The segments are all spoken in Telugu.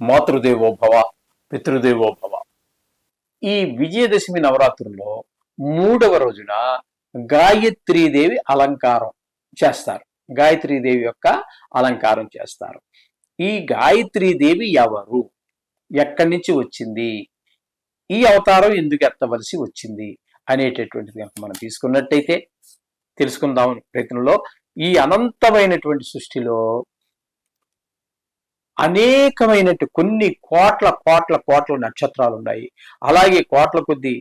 మాతృదేవోభవ పితృదేవోభవ. ఈ విజయదశమి నవరాత్రుల్లో మూడవ రోజున గాయత్రీదేవి అలంకారం చేస్తారు. గాయత్రీదేవి యొక్క అలంకారం చేస్తారు. ఈ గాయత్రీదేవి ఎవరు? ఎక్కడి నుంచి వచ్చింది? ఈ అవతారం ఎందుకు ఎత్తవలసి వచ్చింది? అనేటటువంటిది కనుక మనం తీసుకున్నట్టయితే తెలుసుకుందాం ప్రయత్నంలో. ఈ అనంతమైనటువంటి సృష్టిలో అనేకమైనటు కొన్ని కోట్ల కోట్ల కోట్ల నక్షత్రాలు ఉన్నాయి అలాగే కోట్ల కొద్ది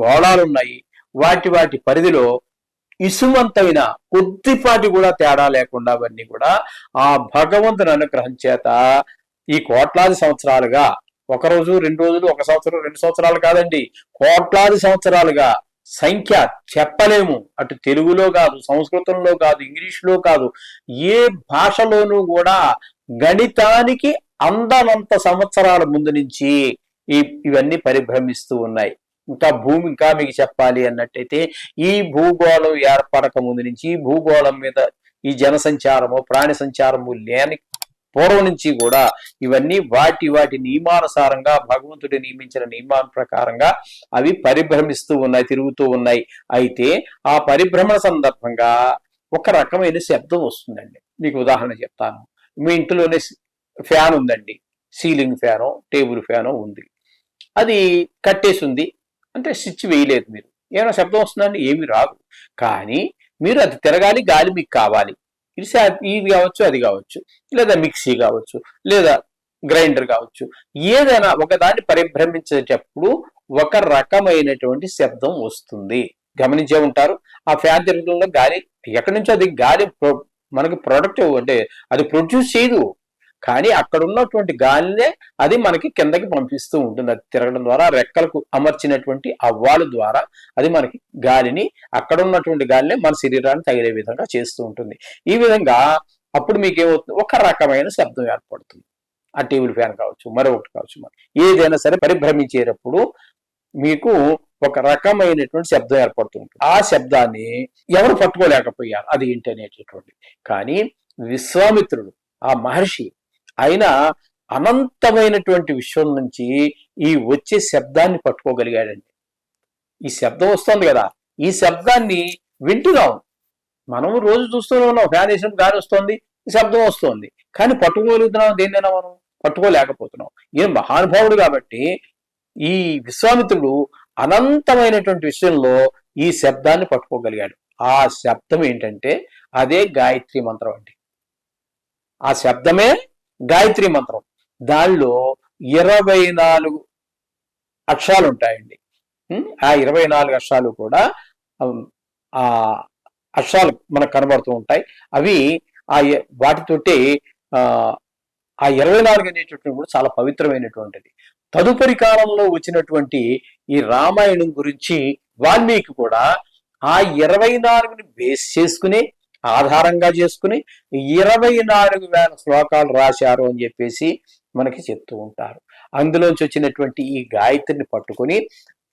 గోళాలు ఉన్నాయి వాటి వాటి పరిధిలో ఇసుమంతమైన కొద్దిపాటి కూడా తేడా లేకుండా అవన్నీ కూడా ఆ భగవంతుని అనుగ్రహం చేత ఈ కోట్లాది సంవత్సరాలుగా ఒక రోజు రెండు రోజులు ఒక సంవత్సరం రెండు సంవత్సరాలు కాదండి. కోట్లాది సంవత్సరాలుగా సంఖ్య చెప్పలేము. అటు తెలుగులో కాదు సంస్కృతంలో కాదు ఇంగ్లీష్లో కాదు ఏ భాషలోనూ కూడా గణితానికి అందనంత సంవత్సరాల ముందు నుంచి ఇవన్నీ పరిభ్రమిస్తూ ఉన్నాయి. ఇంకా భూమి ఇంకా మీకు చెప్పాలి అన్నట్టయితే ఈ భూగోళం ఏర్పడక ముందు నుంచి ఈ భూగోళం మీద ఈ జనసంచారము ప్రాణి సంచారము లేని పూర్వం నుంచి కూడా ఇవన్నీ వాటి వాటి నియమానుసారంగా భగవంతుడి నియమించిన నియమాన్ ప్రకారంగా అవి పరిభ్రమిస్తూ ఉన్నాయి తిరుగుతూ ఉన్నాయి. అయితే ఆ పరిభ్రమణ సందర్భంగా ఒక రకమైన శబ్దం వస్తుందండి. మీకు ఉదాహరణ చెప్తాను. మీ ఇంట్లోనే ఫ్యాన్ ఉందండి. సీలింగ్ ఫ్యాను టేబుల్ ఫ్యాను ఉంది. అది కట్టేసి ఉంది అంటే స్విచ్ వేయలేదు మీరు. ఏమైనా శబ్దం వస్తుందండి? ఏమి రాదు. కానీ మీరు అది తిరగాలి గాలి మీకు కావాలి. ఇది ఇది కావచ్చు అది కావచ్చు. లేదా మిక్సీ కావచ్చు లేదా గ్రైండర్ కావచ్చు. ఏదైనా ఒకదాన్ని పరిభ్రమించేటప్పుడు ఒక రకమైనటువంటి శబ్దం వస్తుంది. గమనించే ఉంటారు. ఆ ఫ్యాన్ తిరగడంలో గాలి ఎక్కడి నుంచో అది గాలి మనకి ప్రొడక్ట్ అంటే అది ప్రొడ్యూస్ చేయదు. కానీ అక్కడ ఉన్నటువంటి గాలినే అది మనకి కిందకి పంపిస్తూ ఉంటుంది. అది తిరగడం ద్వారా రెక్కలకు అమర్చినటువంటి అవ్వాలు ద్వారా అది మనకి గాలిని అక్కడ ఉన్నటువంటి గాలినే మన శరీరాన్ని తగిలే విధంగా చేస్తూ ఉంటుంది. ఈ విధంగా అప్పుడు మీకు ఏమవుతుంది ఒక రకమైన శబ్దం ఏర్పడుతుంది. ఆ టేబుల్ ఫ్యాన్ కావచ్చు మరొకటి కావచ్చు. మరి ఏదైనా సరే పరిభ్రమించేటప్పుడు మీకు ఒక రకమైనటువంటి శబ్దం ఏర్పడుతుంది ఆ శబ్దాన్ని ఎవరు పట్టుకోలేకపోయారు? అది ఏంటి అనేటటువంటి కానీ విశ్వామిత్రుడు ఆ మహర్షి ఆయన అనంతమైనటువంటి విశ్వం నుంచి ఈ వచ్చే శబ్దాన్ని పట్టుకోగలిగాడండి. ఈ శబ్దం వస్తుంది కదా. ఈ శబ్దాన్ని వింటున్నాం. మనం రోజు చూస్తూనే ఉన్నాం. ఫ్యాన్ వేసినప్పుడు గాలి వస్తుంది శబ్దం వస్తుంది. కానీ పట్టుకోగలుగుతున్నాం దేన్నైనా మనం? పట్టుకోలేకపోతున్నాం. ఈయన మహానుభావుడు కాబట్టి ఈ విశ్వామిత్రుడు అనంతమైనటువంటి విషయంలో ఈ శబ్దాన్ని పట్టుకోగలిగాడు. ఆ శబ్దం ఏంటంటే అదే గాయత్రి మంత్రం అండి. ఆ శబ్దమే గాయత్రి మంత్రం. దానిలో ఇరవై నాలుగు అక్షరాలు ఉంటాయండి. ఆ ఇరవై నాలుగు అక్షరాలు కూడా ఆ అక్షరాలు మనకు కనబడుతూ ఉంటాయి. అవి ఆ వాటితోటి ఆ ఆ ఇరవై నాలుగు అనేటటువంటి కూడా చాలా పవిత్రమైనటువంటిది. తదుపరి కాలంలో వచ్చినటువంటి ఈ రామాయణం గురించి వాల్మీకి కూడా ఆ ఇరవై నాలుగుని బేస్ చేసుకుని ఆధారంగా చేసుకుని ఇరవై నాలుగు వేల శ్లోకాలు రాశారు అని చెప్పేసి మనకి చెప్తూ ఉంటారు. అందులోంచి వచ్చినటువంటి ఈ గాయత్రిని పట్టుకొని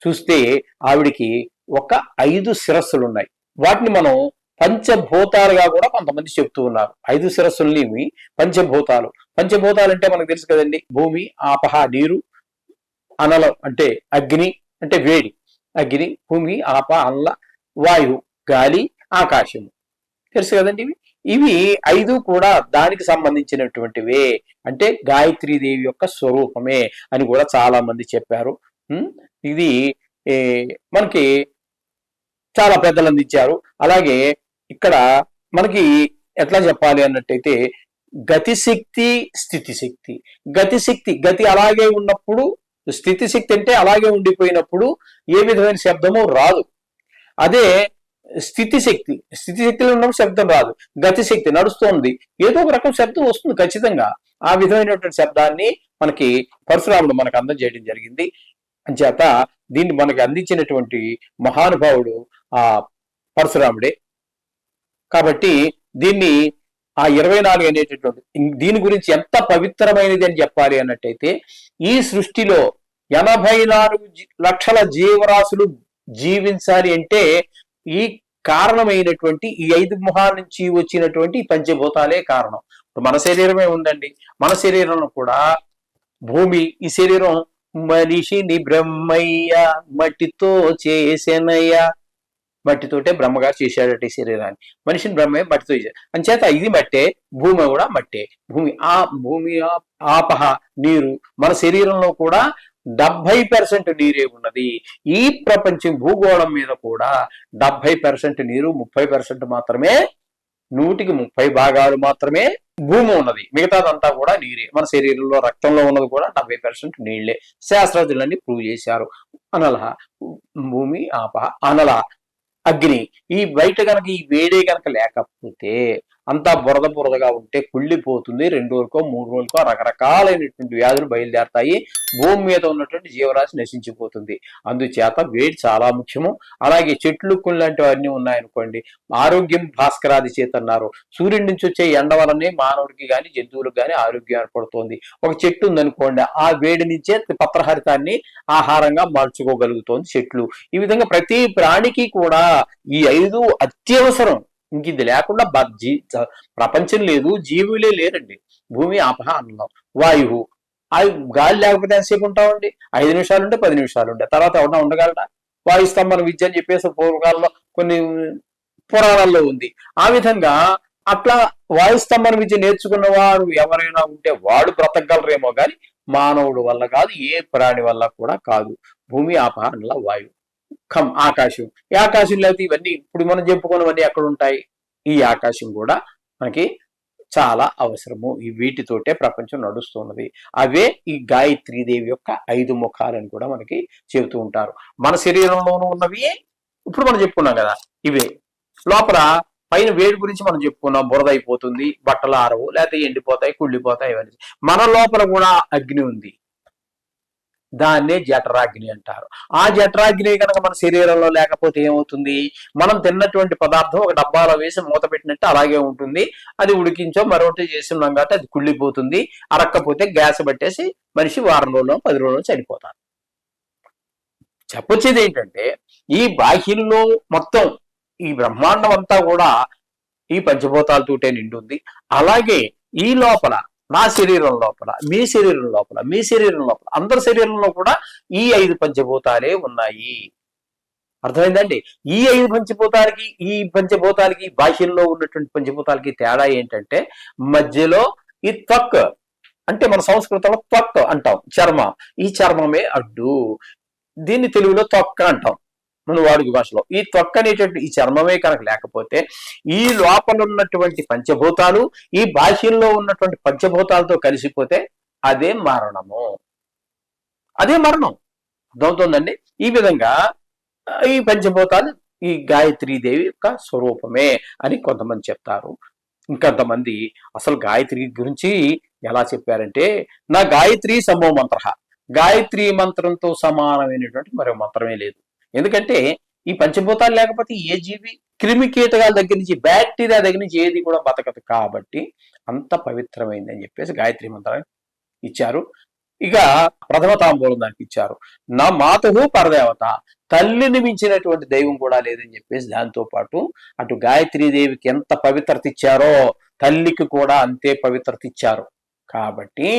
చూస్తే ఆవిడికి ఒక ఐదు శిరస్సులు ఉన్నాయి. వాటిని మనం పంచభూతాలుగా కూడా కొంతమంది చెప్తూ ఉన్నారు. ఐదు శిరస్సుల్ని పంచభూతాలు. పంచభూతాలు అంటే మనకు తెలుసు కదండి భూమి ఆపహ నీరు అనలం అంటే అగ్ని అంటే వేడి. అగ్ని భూమి ఆప అల్ల వాయువు గాలి ఆకాశము. తెలుసు కదండి ఇవి? ఇవి ఐదు కూడా దానికి సంబంధించినటువంటివే. అంటే దేవి యొక్క స్వరూపమే అని కూడా చాలా మంది చెప్పారు ఇది మనకి చాలా పెద్దలు అందించారు. అలాగే ఇక్కడ మనకి ఎట్లా చెప్పాలి అన్నట్టయితే గతిశక్తి స్థితిశక్తి. గతిశక్తి గతి అలాగే ఉన్నప్పుడు స్థితిశక్తి అంటే అలాగే ఉండిపోయినప్పుడు ఏ విధమైన శబ్దము రాదు. అదే స్థితిశక్తి. స్థితిశక్తిలో స్థితి శక్తిలో ఉన్నప్పుడు శబ్దం రాదు. గతిశక్తి నడుస్తోంది. ఏదో ఒక రకం శబ్దం వస్తుంది ఖచ్చితంగా. ఆ విధమైనటువంటి శబ్దాన్ని మనకి పరశురాముడు మనకు అందజేయడం జరిగింది. అంచేత దీన్ని మనకి అందించినటువంటి మహానుభావుడు ఆ పరశురాముడే. కాబట్టి దీన్ని ఆ ఇరవై నాలుగు అనేటటువంటి దీని గురించి ఎంత పవిత్రమైనది అని చెప్పాలి అన్నట్టయితే ఈ సృష్టిలో ఎనభై నాలుగు లక్షల జీవరాశులు జీవించాలి అంటే ఈ కారణమైనటువంటి ఈ ఐదు మొహాల నుంచి వచ్చినటువంటి పంచభూతాలే కారణం. ఇప్పుడు మన శరీరమే ఉందండి. మన శరీరంలో కూడా భూమి ఈ శరీరం మనిషిని బ్రహ్మయ్య మట్టితో చేసెనయ్య. మట్టితోటే బ్రహ్మగారు చేశాడట ఈ శరీరాన్ని. మనిషిని బ్రహ్మే మట్టితో చేశాడు అంచేత ఇది మట్టే భూమి కూడా మట్టే. భూమి ఆ భూమి ఆపహ నీరు మన శరీరంలో కూడా డెబ్బై పర్సెంట్ నీరే ఉన్నది. ఈ ప్రపంచం భూగోళం మీద కూడా డెబ్బై పర్సెంట్ నీరు ముప్పై పర్సెంట్ మాత్రమే నూటికి ముప్పై భాగాలు మాత్రమే భూమి ఉన్నది. మిగతాదంతా కూడా నీరే. మన శరీరంలో రక్తంలో ఉన్నది కూడా డెబ్బై పర్సెంట్ నీళ్ళే శాస్త్రజ్ఞులన్నీ ప్రూవ్ చేశారు. అనలహ భూమి ఆప అనల అగ్ని. ఈ బయట కనుక ఈ వేడే కనుక లేకపోతే అంతా బురద బురదగా ఉంటే కుళ్ళిపోతుంది. రెండు రోజులకో మూడు రోజులకో రకరకాలైనటువంటి వ్యాధులు బయలుదేరతాయి. భూమి మీద ఉన్నటువంటి జీవరాశి నశించిపోతుంది. అందుచేత వేడి చాలా ముఖ్యము. అలాగే చెట్లు లాంటివన్నీ ఉన్నాయనుకోండి ఆరోగ్యం భాస్కరాది చేత అన్నారు. సూర్యుడి నుంచి వచ్చే ఎండ వలనే మానవుడికి కానీ జంతువులకు కానీ ఆరోగ్యం ఏర్పడుతోంది. ఒక చెట్టు ఉందనుకోండి ఆ వేడి నుంచే పత్రహరితాన్ని ఆహారంగా మార్చుకోగలుగుతోంది చెట్లు. ఈ విధంగా ప్రతి ప్రాణికి కూడా ఈ ఐదు అత్యవసరం. ఇంక ఇది లేకుండా జీ ప్రపంచం లేదు జీవులే లేరండి. భూమి ఆపహ అన్నం. వాయువు. ఆ గాలి లేకపోతే ఎంతసేపు ఉంటామండి? ఐదు నిమిషాలు ఉంటే పది నిమిషాలు ఉండే తర్వాత ఎవరన్నా ఉండగలరా? వాయు స్తంభన విద్య అని చెప్పేసి పూర్వకాలంలో కొన్ని పురాణాల్లో ఉంది. ఆ విధంగా అట్లా వాయు స్తంభన విద్య నేర్చుకున్న వారు ఎవరైనా ఉంటే వాడు బ్రతకగలరేమో కానీ మానవుడు వల్ల కాదు ఏ ప్రాణి వల్ల కూడా కాదు. భూమి ఆపహ ఆపహరణల వాయువు. ఖం ఆకాశం. ఈ ఆకాశం లేకపోతే ఇవన్నీ ఇప్పుడు మనం చెప్పుకున్నవన్నీ ఎక్కడ ఉంటాయి? ఈ ఆకాశం కూడా మనకి చాలా అవసరము. ఈ వీటితోటే ప్రపంచం నడుస్తున్నది. అవే ఈ గాయత్రీదేవి యొక్క ఐదు ముఖాలని కూడా మనకి చెబుతూ ఉంటారు. మన శరీరంలోనూ ఉన్నవి ఇప్పుడు మనం చెప్పుకున్నాం కదా ఇవే. లోపల పైన వేడి గురించి మనం చెప్పుకున్నాం. బురద అయిపోతుంది బట్టలు ఆరవు లేకపోతే ఎండిపోతాయి కుళ్ళిపోతాయి ఇవన్నీ. మన లోపల కూడా అగ్ని ఉంది. దాన్నే జఠరాగ్ని అంటారు. ఆ జఠరాగ్ని కనుక మన శరీరంలో లేకపోతే ఏమవుతుంది? మనం తిన్నటువంటి పదార్థం ఒక డబ్బాలో వేసి మూత పెట్టినట్టు అలాగే ఉంటుంది. అది ఉడికించో మరొకటి చేస్తున్నాం కాబట్టి అది కుళ్ళిపోతుంది. అరక్కపోతే గ్యాస్ పట్టేసి మనిషి వారం రోజుల్లో పది రోజుల్లో చనిపోతారు చెప్పొచ్చేది ఏంటంటే ఈ బాహ్యంలో మొత్తం ఈ బ్రహ్మాండం అంతా కూడా ఈ పంచభూతాలతోటే నిండుంది. అలాగే ఈ లోపల నా శరీరం లోపల మీ శరీరం లోపల మీ శరీరం లోపల అందరి శరీరంలో కూడా ఈ ఐదు పంచభూతాలే ఉన్నాయి. అర్థమైందండి? ఈ ఐదు పంచభూతాలకి ఈ పంచభూతాలకి బాహ్యంలో ఉన్నటువంటి పంచభూతాలకి తేడా ఏంటంటే మధ్యలో ఈ త్వక్ అంటే మన సంస్కృతంలో త్వక్ అంటాం చర్మం. ఈ చర్మమే అడ్డు. దీన్ని తెలుగులో త్వక్క అంటాం. మన వాడుక భాషలో. ఈ త్వక్ అనేటువంటి ఈ చర్మమే కనుక లేకపోతే ఈ లోపల ఉన్నటువంటి పంచభూతాలు ఈ బాహ్యంలో ఉన్నటువంటి పంచభూతాలతో కలిసిపోతే అదే మరణము. అదే మరణం. అర్థమవుతుందండి? ఈ విధంగా ఈ పంచభూతాలు ఈ దేవి యొక్క స్వరూపమే అని కొంతమంది చెప్తారు. ఇంకొంతమంది అసలు గాయత్రి గురించి ఎలా చెప్పారంటే నా గాయత్రి సమో మంత్ర. గాయత్రి మంత్రంతో సమానమైనటువంటి మరో మంత్రమే లేదు. ఎందుకంటే ఈ పంచభూతాలు లేకపోతే ఏ జీవి క్రిమి కీటకాల దగ్గర నుంచి బ్యాక్టీరియా దగ్గర నుంచి ఏది కూడా బతకదు. కాబట్టి అంత పవిత్రమైంది అని చెప్పేసి గాయత్రి మంత్రాన్ని ఇచ్చారు. ఇక ప్రథమ తాంబూలం దానికి ఇచ్చారు. నా మాతహు పరదేవత తల్లిని మించినటువంటి దైవం కూడా లేదని చెప్పేసి దాంతో పాటు అటు గాయత్రీ దేవికి ఎంత పవిత్రత ఇచ్చారో తల్లికి కూడా అంతే పవిత్రత ఇచ్చారు. కాబట్టి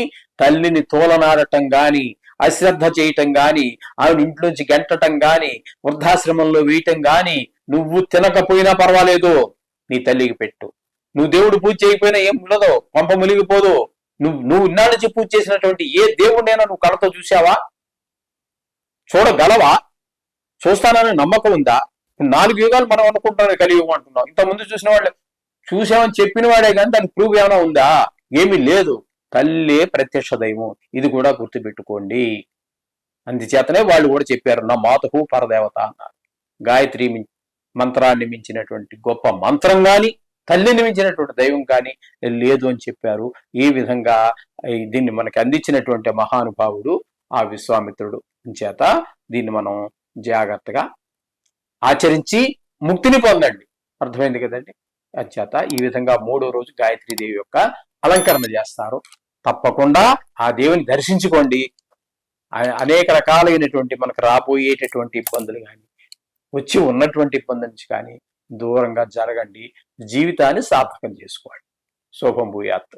తల్లిని తోలనాడటం కానీ అశ్రద్ధ చేయటం గాని ఆవిడ ఇంట్లోంచి గెంటటం గాని వృద్ధాశ్రమంలో వేయటం గాని నువ్వు తినకపోయినా పర్వాలేదు. నీ తల్లికి పెట్టు. నువ్వు దేవుడు పూజ చేయకపోయినా ఏం ఉండదు. పంప మునిగిపోదు. నువ్వు నువ్వు ఇన్నాళ్ళ నుంచి పూజ చేసినటువంటి ఏ దేవుడినైనా నువ్వు కళ్ళతో చూసావా? చూడగలవా? చూస్తానని నమ్మకం ఉందా? నాలుగు యుగాలు మనం అనుకుంటాం కలియుగం అంటున్నాం. ఇంత ముందు చూసిన వాళ్ళు చూసామని చెప్పిన వాడే కానీ దానికి ప్రూఫ్ ఏమైనా ఉందా? ఏమీ లేదు. తల్లే ప్రత్యక్ష దైవం. ఇది కూడా గుర్తుపెట్టుకోండి. అందుచేతనే వాళ్ళు కూడా చెప్పారు నా మాతహు పరదేవత అన్నారు. గాయత్రి మిం- మంత్రాన్ని మించినటువంటి గొప్ప మంత్రం గాని తల్లిని మించినటువంటి దైవం కానీ లేదు అని చెప్పారు. ఈ విధంగా దీన్ని మనకి అందించినటువంటి మహానుభావుడు ఆ విశ్వామిత్రుడు. చేత దీన్ని మనం జాగ్రత్తగా ఆచరించి ముక్తిని పొందండి. అర్థమైంది కదండి? అంచేత ఈ విధంగా మూడో రోజు గాయత్రీ దేవి యొక్క అలంకరణ చేస్తారు. తప్పకుండా ఆ దేవుని దర్శించుకోండి. అనేక రకాలైనటువంటి మనకు రాబోయేటటువంటి ఇబ్బందులు కానీ వచ్చి ఉన్నటువంటి ఇబ్బంది నుంచి కానీ దూరంగా జరగండి. జీవితాన్ని సార్థకం చేసుకోండి. శోభం భూయాత్.